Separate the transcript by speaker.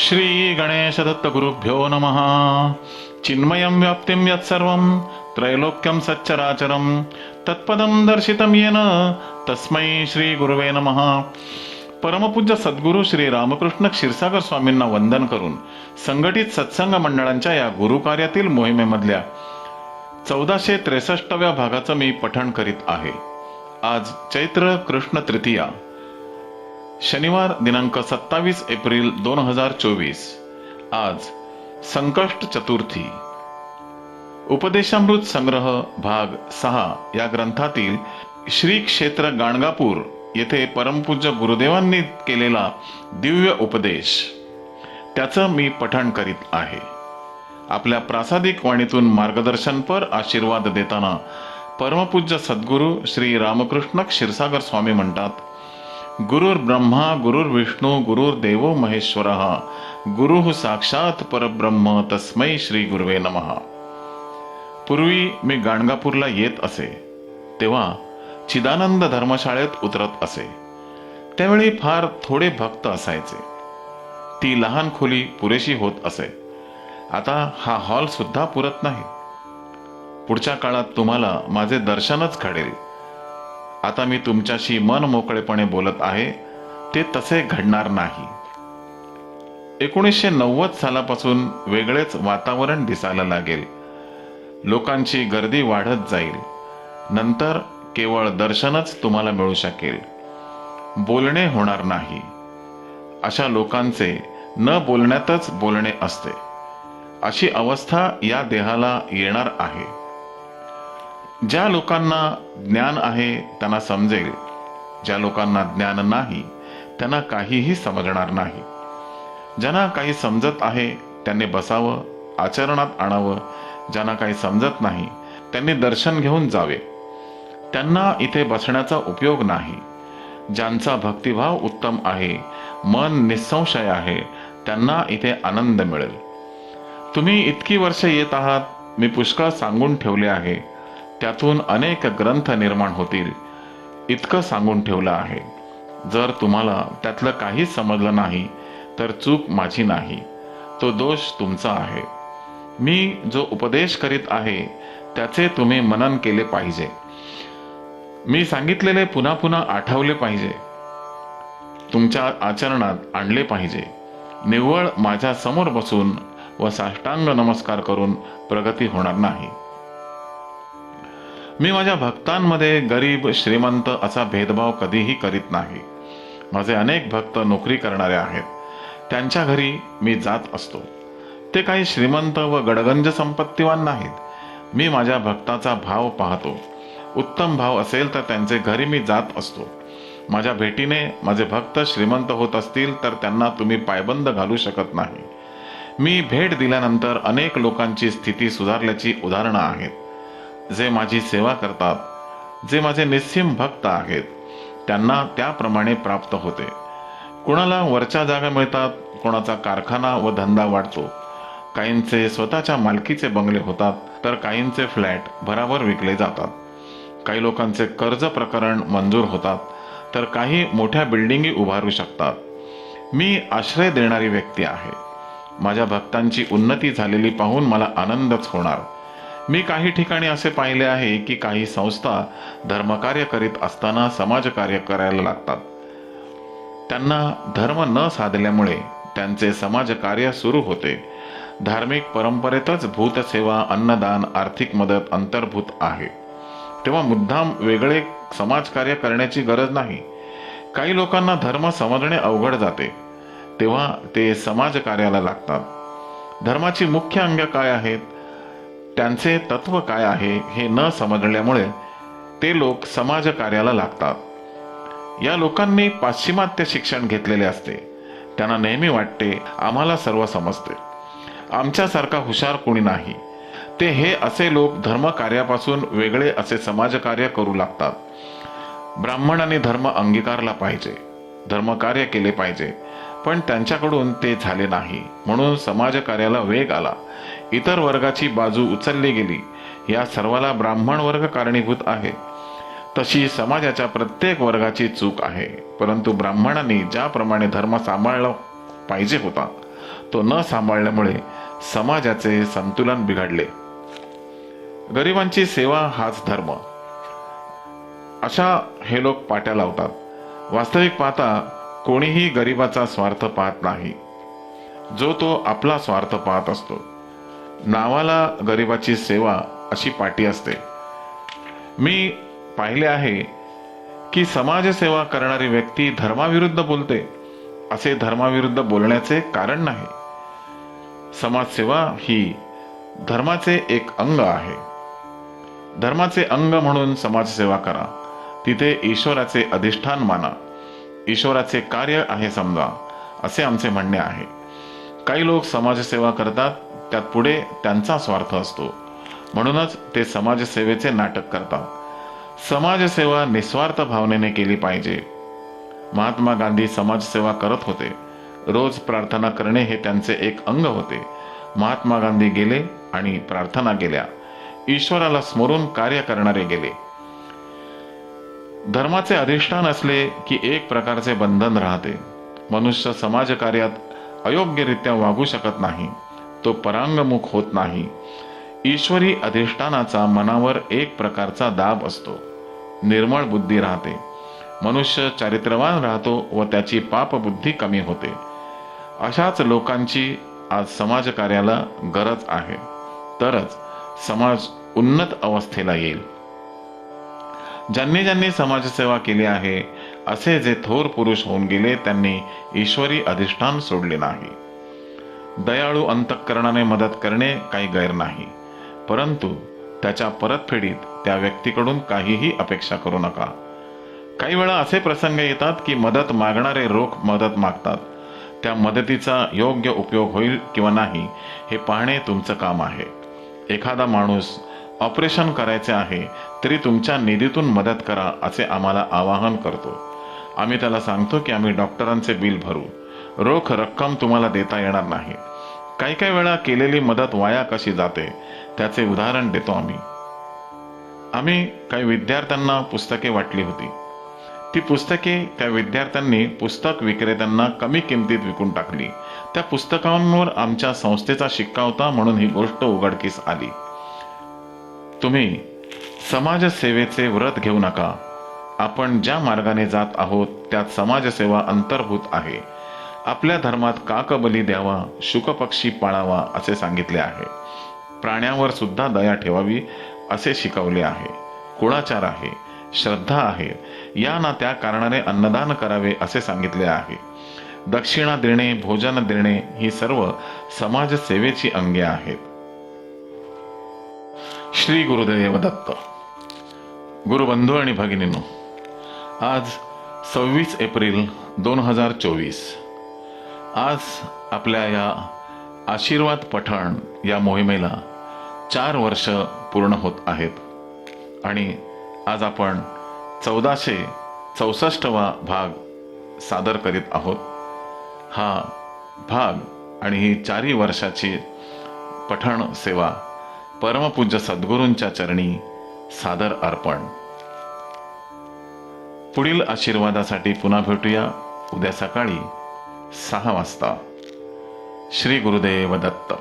Speaker 1: श्री गणेश दत्त गुरुभ्यो नमः। चिन्मयं व्याप्तिं यत्सर्वं त्रैलोक्यं सच्चराचरं तत्पदं दर्शितं येन तस्मै श्री गुरुवे नमः। परमपूज्य सद्गुरू श्री रामकृष्ण क्षीरसागर स्वामींना वंदन करून संघटित सत्संग मंडळांच्या या गुरुकार्यातील मोहिमेमधल्या चौदाशे त्रेसष्टव्या भागाचं मी पठण करीत आहे. आज चैत्र कृष्ण तृतीया. शनिवार दिनांक सत्तावीस एप्रिल दोन हजार चोवीस. आज संकष्ट चतुर्थी. उपदेशामृत संग्रह भाग सहा या ग्रंथातील श्री क्षेत्र गाणगापूर येथे परमपूज्य गुरुदेवांनी केलेला दिव्य उपदेश. त्याचं मी पठण करीत आहे. आपल्या प्रासादिक वाणीतून मार्गदर्शनपर आशीर्वाद देताना परमपूज्य सद्गुरू श्री रामकृष्ण क्षीरसागर स्वामी म्हणतात गुरुर्ब्रह्मा ब्रह्मा गुरुर विष्णू गुरुर देवो महेश्वर. गुरु साक्षात परब्रह्म तस्मै श्री गुरुवे नमः. पूर्वी मी गाणगापूरला येत असे. तेव्हा चिदानंद धर्मशाळेत उतरत असे. त्यावेळी फार थोडे भक्त असायचे. ती लहान खोली पुरेशी होत असे. आता हा हॉल सुद्धा पुरत नाही. पुढच्या काळात तुम्हाला माझे दर्शनच घडेल. आता मी तुमच्याशी मन मोकळेपणे बोलत आहे ते तसे घडणार नाही. एकोणीसशे नव्वद सालापासून वेगळेच वातावरण दिसायला लागेल. लोकांची गर्दी वाढत जाईल. नंतर केवळ दर्शनच तुम्हाला मिळू शकेल. बोलणे होणार नाही. अशा लोकांचे न बोलण्यातच बोलणे असते. अशी अवस्था या देहाला येणार आहे. ज्या लोकांना ज्ञान आहे त्यांना समजेल. ज्या लोकांना ज्ञान नाही त्यांना काहीही समजणार नाही. ज्यांना काही समजत आहे त्यांनी बसावं आचरणात आणावं. ज्यांना काही समजत नाही त्यांनी दर्शन घेऊन जावे. त्यांना इथे बसण्याचा उपयोग नाही. ज्यांचा भक्तिभाव उत्तम आहे मन निसंशय आहे त्यांना इथे आनंद मिळेल. तुम्ही इतकी वर्ष येत आहात मी पुष्कळ सांगून ठेवले आहे. त्यातून अनेक ग्रंथ निर्माण होतील. इतकं सांगून ठेवलं आहे. जर तुम्हाला त्यातलं काहीच समजलं नाही तर चूक माझी नाही. तो दोष तुमचा आहे. मी जो उपदेश करीत आहे त्याचे तुम्ही मनन केले पाहिजे. मी सांगितलेले पुन्हा पुन्हा आठवले पाहिजे. तुमच्या आचरणात आणले पाहिजे. निव्वळ माझ्यासमोर बसून व साष्टांग नमस्कार करून प्रगती होणार नाही. मी माझ्या भक्तांमध्ये गरीब श्रीमंत असा भेदभाव कधीही करीत नाही. माझे अनेक भक्त नोकरी करणारे आहेत. त्यांच्या घरी मी जात असतो. ते काही श्रीमंत व गडगंज संपत्तीवान नाहीत. मी माझ्या भक्ताचा भाव पाहतो. उत्तम भाव असेल तर त्यांचे घरी मी जात असतो. माझ्या भेटीने माझे भक्त श्रीमंत होत असतील तर त्यांना तुम्ही पायबंद घालू शकत नाही. मी भेट दिल्यानंतर अनेक लोकांची स्थिती सुधारल्याची उदाहरणं आहेत. जे माझी सेवा करतात जे माझे निस्सीम भक्त आहेत त्यांना त्याप्रमाणे प्राप्त होते. कुणाला वरच्या जागा मिळतात कोणाचा कारखाना व धंदा वाढतो. काहींचे स्वतःच्या मालकीचे बंगले होतात तर काहींचे फ्लॅट भरावर विकले जातात. काही लोकांचे कर्ज प्रकरण मंजूर होतात तर काही मोठ्या बिल्डिंगी उभारू शकतात. मी आश्रय देणारी व्यक्ती आहे. माझ्या भक्तांची उन्नती झालेली पाहून मला आनंदच होणार. मी काही ठिकाणी असे पाहिले आहे की काही संस्था धर्मकार्य करीत असताना समाजकार्य करायला लागतात. त्यांना धर्म न साधल्यामुळे त्यांचे समाजकार्य सुरू होते. धार्मिक परंपरेतच भूतसेवा अन्नदान आर्थिक मदत अंतर्भूत आहे. तेव्हा मुद्दाम वेगळे समाजकार्य करण्याची गरज नाही. काही लोकांना धर्म समजणे अवघड जाते. तेव्हा ते समाजकार्याला लागतात. धर्माची मुख्य अंग काय आहेत? त्यांचे तत्व काय आहे हे न समजल्यामुळे ते लोक समाजकार्याला लागतात. या लोकांनी पाश्चिमात्य शिक्षण घेतलेले असते. त्यांना नेहमी वाटते आम्हाला सर्व समजते. आमच्यासारखा हुशार कोणी नाही. ते हे असे लोक धर्मकार्यापासून वेगळे असे समाजकार्य करू लागतात. ब्राह्मणाने धर्म अंगीकारला पाहिजे. धर्मकार्य केले पाहिजे. पण त्यांच्याकडून ते झाले नाही. म्हणून समाजकार्याला वेग आला. इतर वर्गाची बाजू उचलली गेली. या सर्वाला ब्राह्मण वर्ग कारणीभूत आहे. तशी समाजाच्या प्रत्येक वर्गाची चूक आहे. परंतु ब्राह्मणांनी ज्याप्रमाणे धर्म सांभाळला पाहिजे होता तो न सांभाळल्यामुळे समाजाचे संतुलन बिघडले. गरिबांची सेवा हाच धर्म. अशा हे लोक पाट्या लावतात. वास्तविक पाहता कोणीही गरिबाचा स्वार्थ पाहत नाही. जो तो आपला स्वार्थ पाहत असतो. नावाला गरिबाची सेवा अशी पाटी असते. मी पाहिले आहे की समाजसेवा करणारी व्यक्ती धर्माविरुद्ध बोलते असे धर्माविरुद्ध बोलण्याचे कारण नाही. समाजसेवा ही धर्माचे एक अंग आहे. धर्माचे अंग म्हणून समाजसेवा करा तिथे ईश्वराचे अधिष्ठान माना. ईश्वराचे कार्य आहे समजा असे आमचे म्हणणे आहे. काही लोक समाजसेवा करतात त्यात पुढे त्यांचा स्वार्थ असतो. म्हणूनच ते समाजसेवेचे नाटक करतात. समाजसेवा निस्वार्थ भावनेने केली पाहिजे. महात्मा गांधी समाजसेवा करत होते. रोज प्रार्थना करणे हे त्यांचे एक अंग होते. महात्मा गांधी गेले आणि प्रार्थना गेल्या ईश्वराला स्मरून कार्य करणारे गेले. धर्माचे अधिष्ठान असले की एक प्रकारचे बंधन राहते. मनुष्य समाजकार्यात अयोग्यरित्या वागू शकत नाही. तो परांगमुख होत नाही. ईश्वरी अधिष्ठानाचा मनावर एक प्रकारचा दाब असतो. निर्मळ बुद्धी राहते. मनुष्य चारित्र्यवान राहतो व त्याची पापबुद्धी कमी होते. अशाच लोकांची आज समाजकार्याला गरज आहे. तरच समाज उन्नत अवस्थेला येईल. ज्यांनी ज्यांनी समाजसेवा केली आहे असे जे थोर पुरुष होऊन गेले त्यांनी ईश्वरी अधिष्ठान सोडले नाही. दयाळू अंतःकरणाने मदत करणे काही गैर नाही. परंतु त्याच्या परतफेडीत त्या व्यक्तीकडून काहीही अपेक्षा करू नका. काही वेळा असे प्रसंग येतात की मदत मागणारे रोख मदत मागतात. त्या मदतीचा योग्य उपयोग होईल किंवा नाही हे पाहणे तुमचं काम आहे. एखादा माणूस ऑपरेशन करायचे आहे तरी तुमच्या निधीतून मदत करा असे आम्हाला आवाहन करतो. आम्ही त्याला सांगतो की आम्ही डॉक्टरांचे बिल भरू. रोख रक्कम तुम्हाला देता येणार नाही. काही काही वेळा केलेली मदत वाया कशी जाते त्याचे उदाहरण देतो आम्ही. आम्ही काही विद्यार्थ्यांना पुस्तके वाटली होती. ती पुस्तके त्या विद्यार्थ्यांनी पुस्तक विक्रेत्यांना कमी किमतीत विकून टाकली. त्या पुस्तकांवर आमच्या संस्थेचा शिक्का होता म्हणून ही गोष्ट उघडकीस आली. तुम्ही समाजसेवेचे व्रत घेऊ नका. आपण ज्या मार्गाने जात आहोत त्यात समाजसेवा अंतर्भूत आहे. आपल्या धर्मात काकबली द्यावा शुकपक्षी पाळावा असे सांगितले आहे. प्राण्यांवर सुद्धा दया ठेवावी असे शिकवले आहे. कुळाचार आहे? श्रद्धा आहे. या ना त्या कारणाने अन्नदान करावे असे सांगितले आहे. दक्षिणा देणे भोजन देणे ही सर्व समाजसेवेची अंगे आहेत. श्री गुरुदेव दत्त गुरुबंधू आणि भगिनींनो आज सव्वीस एप्रिल दोन हजार चोवीस आज आपल्या या आशीर्वाद पठण या मोहिमेला चार वर्ष पूर्ण होत आहेत आणि आज आपण चौदाशे चौसष्टवा भाग सादर करीत आहोत हा भाग आणि ही चारही वर्षाची पठण सेवा परमपूज्य सद्गुरूंच्या चरणी सादर अर्पण. पुढील आशीर्वादासाठी पुन्हा भेटूया. उद्या सकाळी सहा वाजता. श्री गुरुदेव दत्त.